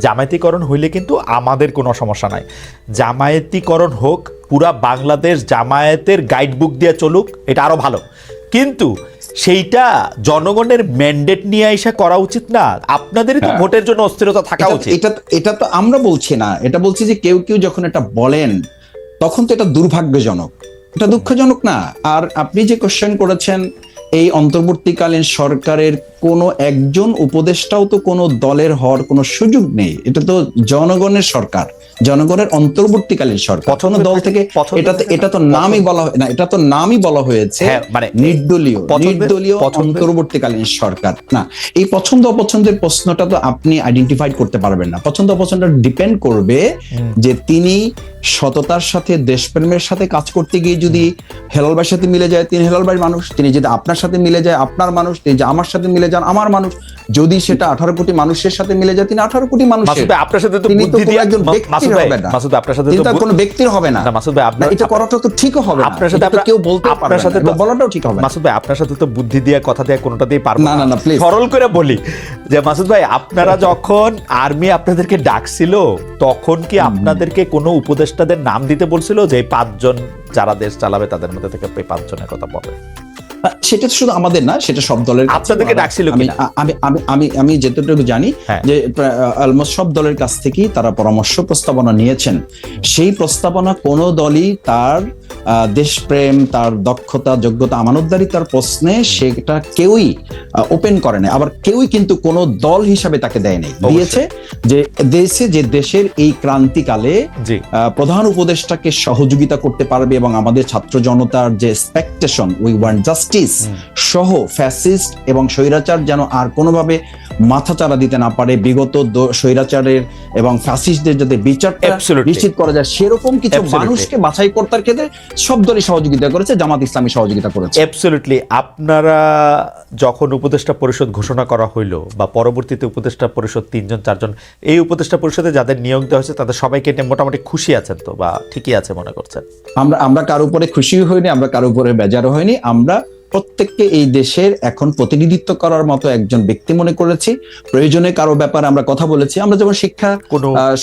জামায়াতিকরণ হইলে কিন্তু আমাদের কোনো সমস্যা নাই। জামায়াতিকরণ হোক পুরা বাংলাদেশ জামায়াতের গাইডবুক দিয়ে চলুক এটা আরও ভালো। কিন্তু সেইটা জনগণের ম্যান্ডেট নিয়ে এসে করা উচিত না। আপনাদেরই তো হ্যাঁ। ভোটের জন্য অস্থিরতা থাকা উচিত। এটা এটা তো আমরা বলছি না। এটা বলছি যে কেউ কেউ যখন এটা বলেন তখন তো এটা দুর্ভাগ্যজনক। এটা দুঃখজনক না। আর আপনি যে কোশ্চেন করেছেন এই অন্তর্বর্তীকালীন সরকারের কোনো একজন উপদেষ্টাও তো কোনো দলের হওয়ার কোনো সুযোগ নেই। এটা তো জনগণের সরকার জনগণের অন্তর্বর্তীকালীন সরকার। কোনো দল থেকে এটা তো এটা তো নামই বলা হয় না এটা তো নামই বলা হয়েছে হ্যাঁ, মানে নির্দলীয় নির্দলীয় অন্তর্বর্তীকালীন সরকার। না এই পছন্দ অপছন্দের প্রশ্নটা তো আপনি আইডেন্টিফাই করতে পারবেন না। পছন্দ অপছন্দ ডিপেন্ড করবে যে তিনি সততার সাথে দেশপ্রেমের সাথে কাজ করতে গিয়ে যদি হেলাল ভাইয়ের সাথে মিলে যায় তিনি হেলাল ভাইয়ের মানুষ তিনি যদি আপনার সাথে মিলে যায় আপনার মানুষ যে আমার সাথে মিলে যান আমার মানুষ। যদি সেটা আঠারো কোটি মানুষের সাথে মিলে যায় তিনি আঠারো কোটি ভাই আপনার সাথে তিনি তো একজন মা- ব্যক্তির হবে না। মাসুদ আপনার সাথে তো কোনো ব্যক্তির হবে না। মাসুদ ভাই আপনার এটা করাটা তো ঠিকও হবে আপনার সাথে আপনার- কেউ বলতে আপনার সাথে তো- বলাটাও ঠিক হবে মাসুদ ভাই আপনার সাথে তো বুদ্ধি দিয়ে কথা দিয়ে কোনোটা দিয়ে পারব না, না, না, please. সরল করে বলি যে মাসুদ ভাই আপনারা যখন আর্মি আপনাদেরকে ডাকছিল তখন কি আপনাদেরকে কোনো উপদেষ্টাদের নাম দিতে বলছিল যে পাঁচজন যারা দেশ চালাবে তাদের মধ্যে থেকে পাঁচজনের কথা বলে? সেটা শুধু আমাদের না সেটা সব দলের আপনাদেরকে ডাকছিল আমি আমি আমি আমি যেতটুকু জানি হ্যাঁ। যে অলমোস্ট সব দলের কাছ থেকেই তারা পরামর্শ প্রস্তাবনা নিয়েছেন। সেই প্রস্তাবনা কোনো দলই তার দেশপ্রেম তার দক্ষতা যোগ্যতা আমানতদারিতার প্রশ্নে সেটা কেউই ওপেন করে না আবার কেউই কিন্তু কোনো দল হিসাবে তাকে দেয় নাই। দিয়েছে যে দেশে যে দেশের এই ক্রান্তিকালে প্রধান উপদেষ্টাকে সহযোগিতা করতে পারবে এবং আমাদের ছাত্র জনতার যে এক্সপেকটেশন উই ওয়ান্ট জাস্টিস সহ ফ্যাসিস্ট এবং স্বৈরাচার যেন আর কোনোভাবে মাথাচাড়া দিতে না পারে বিগত স্বৈরাচারের এবং ফ্যাসিস্টদের যাতে বিচারটা নিশ্চিত করা যায়। সেরকম কিছু মানুষকে বাছাই করতার ক্ষেত্রে সব দলই সহযোগিতা করেছে জামাত ইসলামী সহযোগিতা করেছে। অ্যাবসলিউটলি আপনারা যখন উপদেষ্টা পরিষদ ঘোষণা করা হইল বা পরবর্তীতে উপদেষ্টা পরিষদ তিনজন চারজন এই উপদেষ্টা পরিষদে যাদের নিয়োগ দেওয়া হয়েছে তাদের সবাইকে নিয়ে মোটামুটি খুশি আছেন তো বা ঠিকই আছে মনে করছেন? আমরা আমরা কারও উপরে খুশিও হইনি আমরা কারও উপরে বেজারও হয়নি আমরা প্রত্যেককে এই দেশের এখন প্রতিনিধিত্ব করার মতো একজন ব্যক্তি মনে করেছি। প্রয়োজনে কারও ব্যাপারে আমরা কথা বলেছি। আমরা যেমন শিক্ষা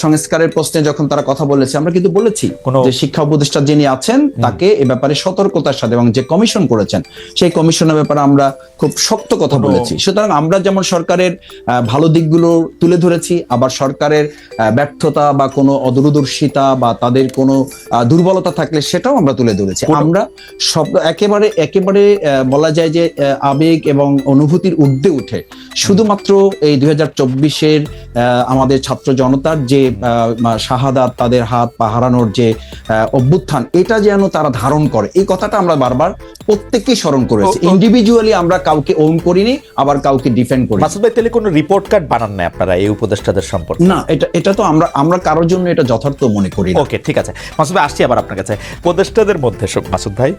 সংস্কারের প্রশ্নে যখন তারা কথা বলেছে আমরা কিন্তু বলেছি যে শিক্ষা উপদেষ্টা যিনি আছেন তাকে এ ব্যাপারে সতর্কতার সাথে এবং যে কমিশন করেছেন সেই কমিশনের ব্যাপারে আমরা খুব শক্ত কথা বলেছি। সুতরাং আমরা যেমন সরকারের ভালো দিকগুলো তুলে ধরেছি আবার সরকারের ব্যর্থতা বা কোনো অদূরদর্শিতা বা তাদের কোনো দুর্বলতা থাকলে সেটাও আমরা তুলে ধরেছি। আমরা সব একেবারে একেবারে বলা যায় যে আবেগ এবং অনুভূতির ঊর্ধ্বে উঠে। শুধুমাত্র এই দুই হাজার চব্বিশের আমাদের ছাত্র জনতার যে শাহাদাত তাদের হাত পা হারানোর যে অভ্যুত্থান এটা যেন তারা ধারণ করে। এই কথাটা আমরা বারবার প্রত্যেককেই স্মরণ করেছি। ইন্ডিভিজুয়ালি আমরা কাউকে ওন করিনি আবার কাউকে ডিফেন্ড করি মাসুদ ভাই তাহলে কোনো রিপোর্ট কার্ড বানান না আপনারা এই উপদেষ্টাদের সম্পর্কে? না এটা এটা তো আমরা আমরা কারোর জন্য এটা যথার্থ মনে করি ওকে ঠিক আছে। মাসুদ ভাই আসছি আবার আপনার কাছে। উপদেষ্টাদের মধ্যে মাসুদ ভাই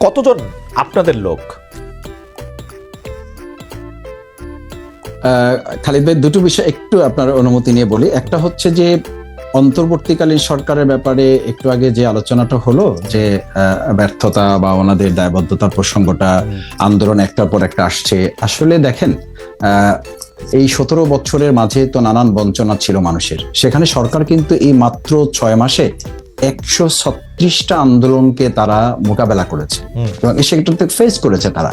কতজন আপনাদের লোক? খালিদ ভাই দুটো বিষয় একটু আপনার অনুমতি নিয়ে বলি। একটা হচ্ছে যে অন্তর্বর্তীকালীন সরকারের ব্যাপারে একটু আগে যে আলোচনাটা হলো যে ব্যর্থতা বা ওনাদের দায়বদ্ধতার প্রসঙ্গটা আন্দোলন একটার পর একটা আসছে। আসলে দেখেন আহ, এই সতেরো বছরের মাঝে তো নানান বঞ্চনা ছিল মানুষের। সেখানে সরকার কিন্তু এই মাত্র ছয় মাসে একশো ছত্রিশটা আন্দোলনকে তারা মোকাবেলা করেছে। এবং সেটাতে ফেস করেছে তারা।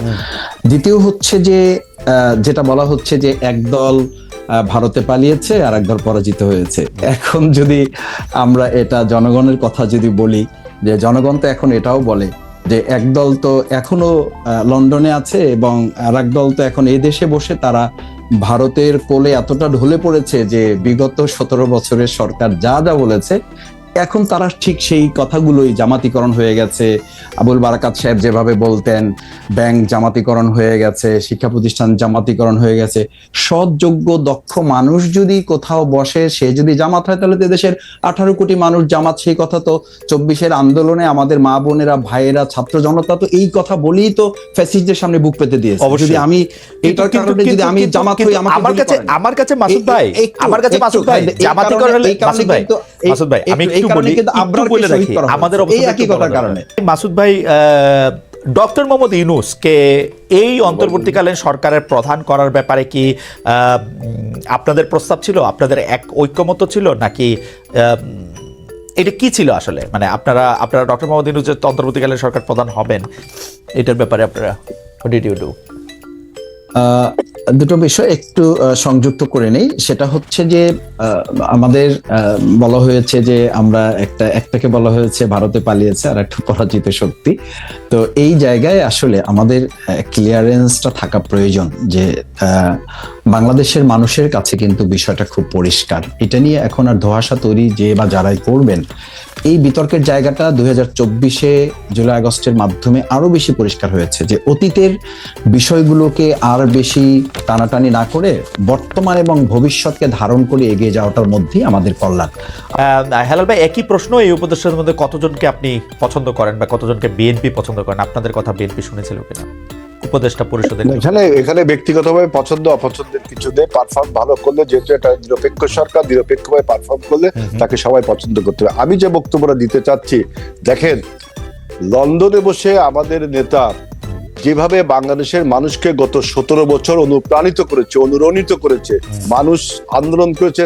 দ্বিতীয় হচ্ছে যে যেটা বলা হচ্ছে যে একদল ভারতে পালিয়েছে আর একদল পরাজিত হয়েছে। এখন যদি আমরা এটা জনগণের কথা যদি বলি যে জনগণ তো এখন এটাও বলে যে একদল তো এখনও লন্ডনে আছে এবং আর দল তো এখন এই দেশে বসে তারা ভারতের কোলে এতটা ঢলে পড়েছে যে বিগত সতেরো বছরের সরকার যা যা বলেছে এখন তারা ঠিক সেই কথাগুলোই জামাতিকরণ হয়ে গেছে। আবুল বারাকাত সাহেব যেভাবে বলতেন ব্যাংক জামাতিকরণ হয়ে গেছে শিক্ষা প্রতিষ্ঠান জামাতিকরণ হয়ে গেছে। সৎ যোগ্য দক্ষ মানুষ যদি কোথাও বসে সে যদি জামাত হয় তাহলে তো দেশের আঠারো কোটি মানুষ জামাত সেই কথা তো চব্বিশের আন্দোলনে আমাদের মা বোনেরা ভাইয়েরা ছাত্র জনতা তো এই কথা বলেই তো ফ্যাসিস্টদের সামনে বুক পেতে দিয়েছে। যদি আমি এটার কারণে যদি আমি জামাত হই আমার কাছে আমার কাছে মাসুদ ভাই আমার কাছে মাসুদ ভাই জামাতিকরণ মাসুদ ভাই। মাসুদ ভাই আমি একটু- বলি একটু বলে রাখি আমাদের একই কথার কারণে। মাসুদ ভাই ডক্টর মোহাম্মদ ইউনুসকে এই অন্তর্বর্তীকালীন সরকারের প্রধান করার ব্যাপারে কি আহ, আপনাদের প্রস্তাব ছিল? আপনাদের এক ঐক্যমত ছিল? নাকি এটা কি ছিল আসলে? মানে আপনারা আপনারা ডক্টর মোহাম্মদ ইউনুস যে অন্তর্বর্তীকালীন সরকার প্রধান হবেন। এটার ব্যাপারে আপনারা ডিড ইউ ডু দুটো বিষয় একটু সংযুক্ত করে নেই। সেটা হচ্ছে যে আমাদের বলা হয়েছে যে আমরা একটা, একটাকে বলা হয়েছে ভারতে পালিয়েছে আর একটা পরাজিত শক্তি। তো এই জায়গায় আসলে আমাদের ক্লিয়ারেন্সটা থাকা প্রয়োজন যে বাংলাদেশের মানুষের কাছে কিন্তু বিষয়টা খুব পরিষ্কার। এটা নিয়ে এখন আর ধোয়াশা তৈরি যে বা যারাই করবেন এই বিতর্কের জায়গাটা দুই হাজার চব্বিশে জুলাই আগস্টের মাধ্যমে আরও বেশি পরিষ্কার হয়েছে যে অতীতের বিষয়গুলোকে আর বেশি টানাটানি না করে বর্তমান এবং ভবিষ্যৎকে ধারণ করে এগিয়ে যাওয়াটার মধ্যেই আমাদের কল্যাণ। হেলাল ভাই, একই প্রশ্ন, এই উপদেষ্টার মধ্যে কতজনকে আপনি পছন্দ করেন বা কতজনকে বিএনপি পছন্দ করেন? আপনাদের কথা বিএনপি শুনেছিল কিনা? উপদেষ্টা পরিষদের এখানে এখানে ব্যক্তিগতভাবে পছন্দ অপছন্দের কিছু নেই। পারফর্ম ভালো করলে যেহেতু এটা নিরপেক্ষ সরকার নিরপেক্ষভাবে পারফর্ম করলে তাকে সবাই পছন্দ করতে হবে। আমি যে বক্তব্যটা দিতে চাচ্ছি দেখেন লন্ডনে বসে আমাদের নেতা যেভাবে বাংলাদেশের মানুষকে গত সতেরো বছর অনুপ্রাণিত করেছে অনুরণিত করেছে মানুষ আন্দোলন করেছে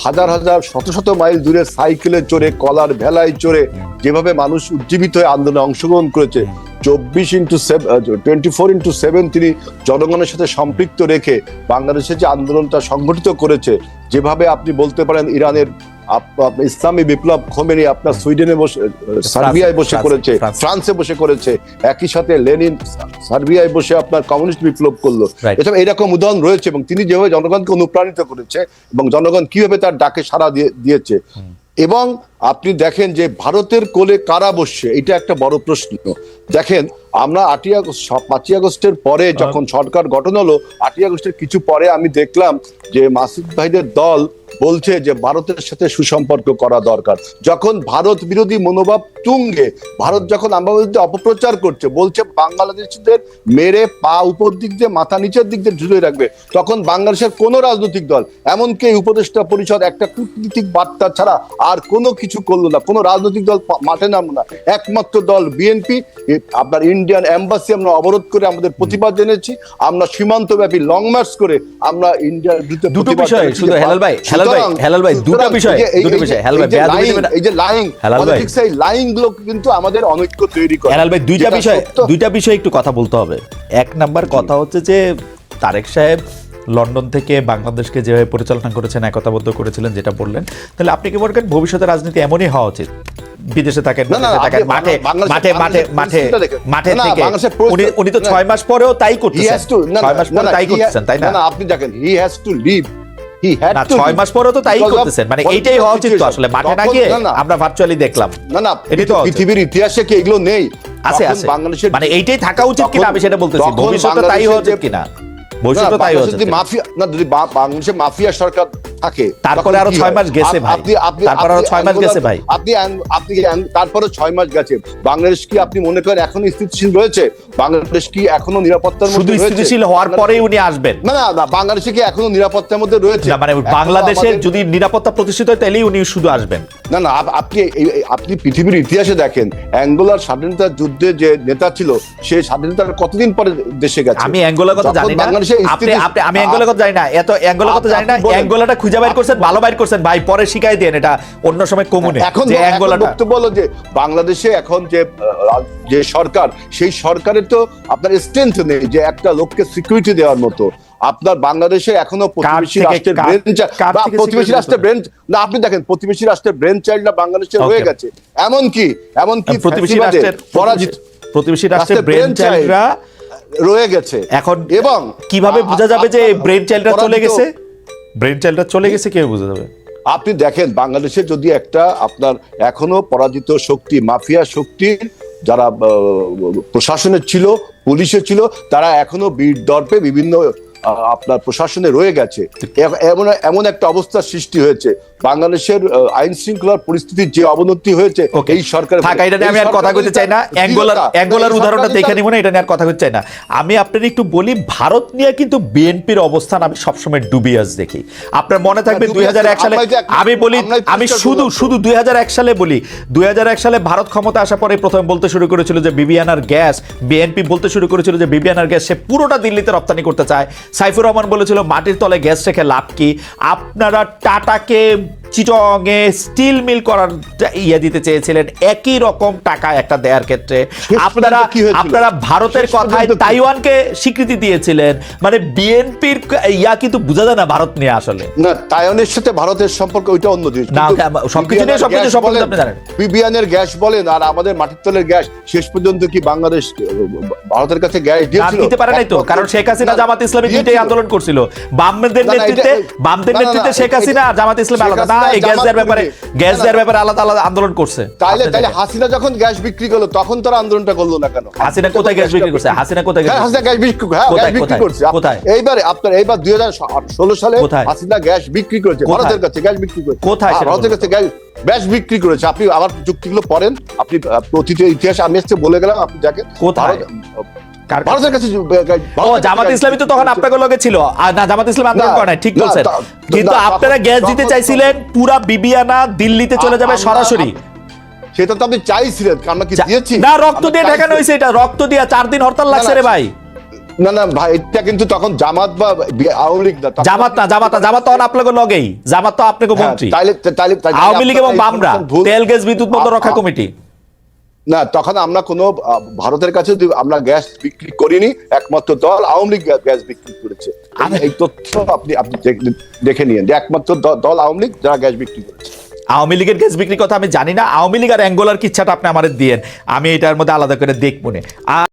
হাজার হাজার, শত শত মাইল দূরে সাইকেলে চড়ে, কলার ভেলায় চড়ে, যেভাবে মানুষ উজ্জীবিত হয়ে আন্দোলনে অংশগ্রহণ করেছে, চব্বিশ into seven twenty four into seven তিনি জনগণের সাথে সম্পৃক্ত রেখে বাংলাদেশে যে আন্দোলনটা সংগঠিত করেছে, যেভাবে আপনি বলতে পারেন ইরানের ইসলামী বিপ্লব খোমেনি আপনার সুইডেনে বসে সার্বিয়ায় বসে করেছে ফ্রান্সে। বসে করেছে একই সাথে লেনিন সার্বিয়ায় বসে আপনার কমিউনিস্ট বিপ্লব করল. এটা এরকম উদাহরণ রয়েছে এবং তিনি যেভাবে জনগণকে অনুপ্রাণিত করেছে এবং জনগণ কীভাবে তার ডাকে সাড়া দিয়ে দিয়েছে। এবং আপনি দেখেন যে ভারতের কোলে কারা বসছে এটা একটা বড় প্রশ্ন। দেখেন আমরা আটই আগস্ট পাঁচই আগস্টের পরে যখন সরকার গঠন হলো আটই আগস্টের কিছু পরে আমি দেখলাম যে মাসুদ ভাইদের দল বলছে যে ভারতের সাথে সুসম্পর্ক করা দরকার। যখন ভারত বিরোধী মনোভাব তুঙ্গে। ভারত যখন আমার বিরুদ্ধে অপপ্রচার করছে বলছে বাংলাদেশিদের মেরে পা উপর দিক দিয়ে মাথা নিচের দিক দিয়ে ঝুলিয়ে রাখবে তখন বাংলাদেশের কোনো রাজনৈতিক দল এমনকি এই উপদেষ্টা পরিষদ একটা কূটনীতিক বার্তা ছাড়া আর কোনো কিছু করল না কোনো রাজনৈতিক দল মাঠে নামলো না। একমাত্র দল বিএনপি আপনার ইন্ডিয়ান এম্বাসি আমরা অবরোধ করে আমাদের প্রতিবাদ জেনেছি আমরা সীমান্তব্যাপী লং মার্চ করে আমরা ইন্ডিয়ার বিরুদ্ধে দুটো বিষয়, শুধু হেলাল ভাই, হেলাল ভাই, হেলাল ভাই, দুটো বিষয়, দুটো বিষয়, হেলাল ভাই, এই যে লাইং হেলাল ভাই। লাইং গুলো কিন্তু আমাদের অনৈক্য তৈরি করে। হেলাল ভাই দুইটা বিষয় দুইটা বিষয় একটু কথা বলতে হবে। এক নাম্বার কথা হচ্ছে যে তারেক সাহেব লন্ডন থেকে বাংলাদেশকে যেভাবে পরিচালনা করেছেন একতাবদ্ধ করেছিলেন যেটা বললেন তাহলে আপনি কি মনে করেন ভবিষ্যতে রাজনীতি এমনই হওয়া উচিত? বিদেশে থাকেন মাঠে মাঠে মাঠে মাঠে মাঠে থেকে উনি উনি তো ছয় মাস পরেও তাই করতেছেন। has ছয় মাস পরে তাই করতেছেন তাই না? না আপনি দেখেন হি হ্যাজ টু লিভ না ছয় মাস পরেও তো তাই করতেছেন। মানে এইটাই হওয়া উচিত তো আসলে। মাঠে না গিয়ে আমরা ভার্চুয়ালি দেখলাম। না না এটি তো পৃথিবীর ইতিহাসে কি এগুলো নেই? আছে আছে। বাংলাদেশের মানে এইটাই থাকা উচিত কিনা আমি সেটা বলতেছি। ভবিষ্যতে তাই হওয়া উচিত কিনা? ভবিষ্যতে তাই উচিত যদি মাফিয়া না যদি বাংলাদেশে মাফিয়া সরকার থাকে তারপরে আরও মাস গেছে ভাই। আপনি আপনি তারপরে আরও মাস গেছে ভাই। আপনি আপনি তারপরে মাস গেছে। বাংলাদেশ কি আপনি মনে করেন এখনও স্থিতিশীল রয়েছে? বাংলাদেশ কি এখনও নিরাপত্তার মধ্যে রয়েছে? স্থিতিশীল হওয়ার পরেই উনি আসবেন। না না না বাংলাদেশে কি এখনও নিরাপত্তার মধ্যে রয়েছে? না, মানে বাংলাদেশের যদি নিরাপত্তা প্রতিষ্ঠিত হয় তাহলেই উনি শুধু আসবেন। না না আপনি আপনি পৃথিবীর ইতিহাসে দেখেন অ্যাঙ্গোলার স্বাধীনতা যুদ্ধে যে নেতা ছিল সে স্বাধীনতার কতদিন পরে দেশে গেছে? আমি অ্যাঙ্গোলার কথা জানি না। বাংলাদেশে আপনি স্থিতি- আপনি আমি অ্যাঙ্গোলার কথা জানি না। এত অ্যাঙ্গোলার কথা জানি না। অ্যাঙ্গোলাটা খুঁজে বাইর করছেন ভালো বাইর করছেন। ভাই পরে শিখাই দেন এটা অন্য সময় কমুনে। এখন যে অ্যাঙ্গোলাটা বক্তব্য হলো যে বাংলাদেশে এখন যে যে সরকার সেই সরকারের তো আপনার স্ট্রেংথ নেই যে একটা লোককে সিকিউরিটি দেওয়ার মতো। আপনার বাংলাদেশে এখনও প্রতিবেশী রাষ্ট্রের ব্রেন প্রতিবেশী রাষ্ট্রের ব্রেন না আপনি দেখেন প্রতিবেশী রাষ্ট্রের ব্রেন চাইল্ডরা বাংলাদেশে Okay. হয়ে গেছে। এমন কি এমন কি প্রতিবেশী রাষ্ট্রের পরাজিত প্রতিবেশী রাষ্ট্রের ব্রেন চাইল্ডরা রয়ে গেছে। এখন এবং কীভাবে বোঝা যাবে যে ব্রেন চাইল্ডটা চলে গেছে? ব্রেন চাইল্ডটা চলে গেছে কে বোঝা যাবে? আপনি দেখেন বাংলাদেশে যদি একটা আপনার এখনও পরাজিত শক্তি মাফিয়া শক্তির যারা প্রশাসনের ছিল পুলিশে ছিল তারা এখনও বীর দর্পে বিভিন্ন আপনার প্রশাসনে রয়ে গেছে। এমন এমন একটা অবস্থার সৃষ্টি হয়েছে। বাংলাদেশের আইন শৃঙ্খলার পরিস্থিতির যে অবনতি হয়েছে এই সরকার থাকা এটা আমি আর কথা কইতে চাই না। অ্যাঙ্গোলার অ্যাঙ্গোলার উদাহরণটা দেখে নিব না এটা নিয়ে আর কথা কইতে চাই না। আমি আপনার একটু বলি ভারত নিয়ে কিন্তু বিএনপির অবস্থান আমি সবসময় ডুবিয়াস দেখি। আপনার মনে থাকবে দুই সালে আমি বলি আমি শুধু শুধু দুই হাজার এক সালে বলি। দুই হাজার এক সালে ভারত ক্ষমতা আসার পরে প্রথমে বলতে শুরু করেছিল যে বিবিয়ানার গ্যাস বিএনপি বলতে শুরু করেছিল যে বিবিয়ানার গ্যাস সে পুরোটা দিল্লিতে রপ্তানি করতে চায়। সাইফুর রহমান বলেছিল মাটির তলে গ্যাস রেখে লাভ কি? আপনারা টাটাকে চিটংয়ে স্টিল মিল করার ইয়ে দিতে চেয়েছিলেন। একই রকম টাকা একটা দেওয়ার ক্ষেত্রে। আপনারা আপনারা ভারতের কথায় তাইওয়ানকে স্বীকৃতি দিয়েছিলেন। মানে বিএনপির ইয়া কিন্তু বোঝা যায় না ভারত নিয়ে আসলে। না তাইওয়ানের সাথে ভারতের সম্পর্ক ওইটা অন্য জিনিস। না, সবকিছু নিয়ে সবকিছু সম্পর্কে আপনি জানেন। বিবিয়ানের গ্যাস বলেন আর আমাদের মাটির তলের গ্যাস শেষ পর্যন্ত কি বাংলাদেশ ভারতের কাছে গ্যাস না দিয়েছিল? দিতে পারে নাই তো কারণ শেখ হাসিনা জামাত ইসলামী দুইটাই আন্দোলন করছিল। বামদের নেতৃত্বে বামদের নেতৃত্বে শেখ হাসিনা জামাত ইসলামী আলাদা। গ্যাস দেওয়ার ব্যাপারে গ্যাস না, না, দেওয়ার ব্যাপারে আলাদা আলাদা আন্দোলন করছে। তাইলে আপনি হাসিনা যখন গ্যাস বিক্রি করল তখন তারা আন্দোলনটা করল না কেন? হাসিনা কোথায় গ্যাস বিক্রি করছে? হাসিনা কোথায় গ্যাস হ্যাঁ, হাসিনা গ্যাস বিক্রি হ্যাঁ, গ্যাস বিক্রি করছে। কোথায়? এইবারে আপনার এইবার দুই হাজার ষোলো সালে কোথায়? হাসিনা গ্যাস বিক্রি করেছে। ভারতের কাছে গ্যাস বিক্রি করেছে। কোথায় ভারতের কাছে গ্যাস গ্যাস বিক্রি করেছে। আপনি আমার যুক্তিগুলো পড়েন। আপনি অতীতের ইতিহাস আমি বলে গেলাম আপনি দেখেন। কোথায়? ভারতের কাছে ও জামাত ইসলামী তো তখন আপনাকে লগে ছিল। না জামাত ইসলাম আন্দোলন করে ঠিক বলছেন। কিন্তু আপনারা গ্যাস দিতে চাইছিলেন পুরা বিবিয়ানা দিল্লিতে চলে যাবে সরাসরি। সেটা তো আপনি চাইছিলেন আমরা কি দিয়েছি? না রক্ত দিয়ে। ঠেকানো হয়েছে এটা রক্ত দিয়ে চার দিন হরতাল লাগছে রে ভাই। না না ভাই এটা কিন্তু তখন জামাত বা আওয়ামী লীগ না জামাত না জামাত জামাত তখন আপনাকে লগেই জামাত তো আপনাকে হ্যাঁ, মন্ত্রী। তাইলে তাইলে আওয়ামী লীগ এবং বামরা তেল গ্যাস বিদ্যুৎ বন্ধ রক্ষা কমিটি। না তখন আমরা কোনো ভারতের কাছে আমরা গ্যাস বিক্রি করিনি একমাত্র দল আওয়ামী লীগ গ্যাস বিক্রি করেছে। আমি এই তথ্য আপনি আপনি দেখ- দেখে নিন যে একমাত্র দল আওয়ামী লীগ যারা গ্যাস বিক্রি করেছে। আওয়ামী লীগের গ্যাস বিক্রির কথা আমি জানি না আওয়ামী লীগ আর অ্যাঙ্গোলার কিচ্ছাটা আপনি আমাদের দিয়েন আমি এটার মধ্যে আলাদা করে দেখব না। আর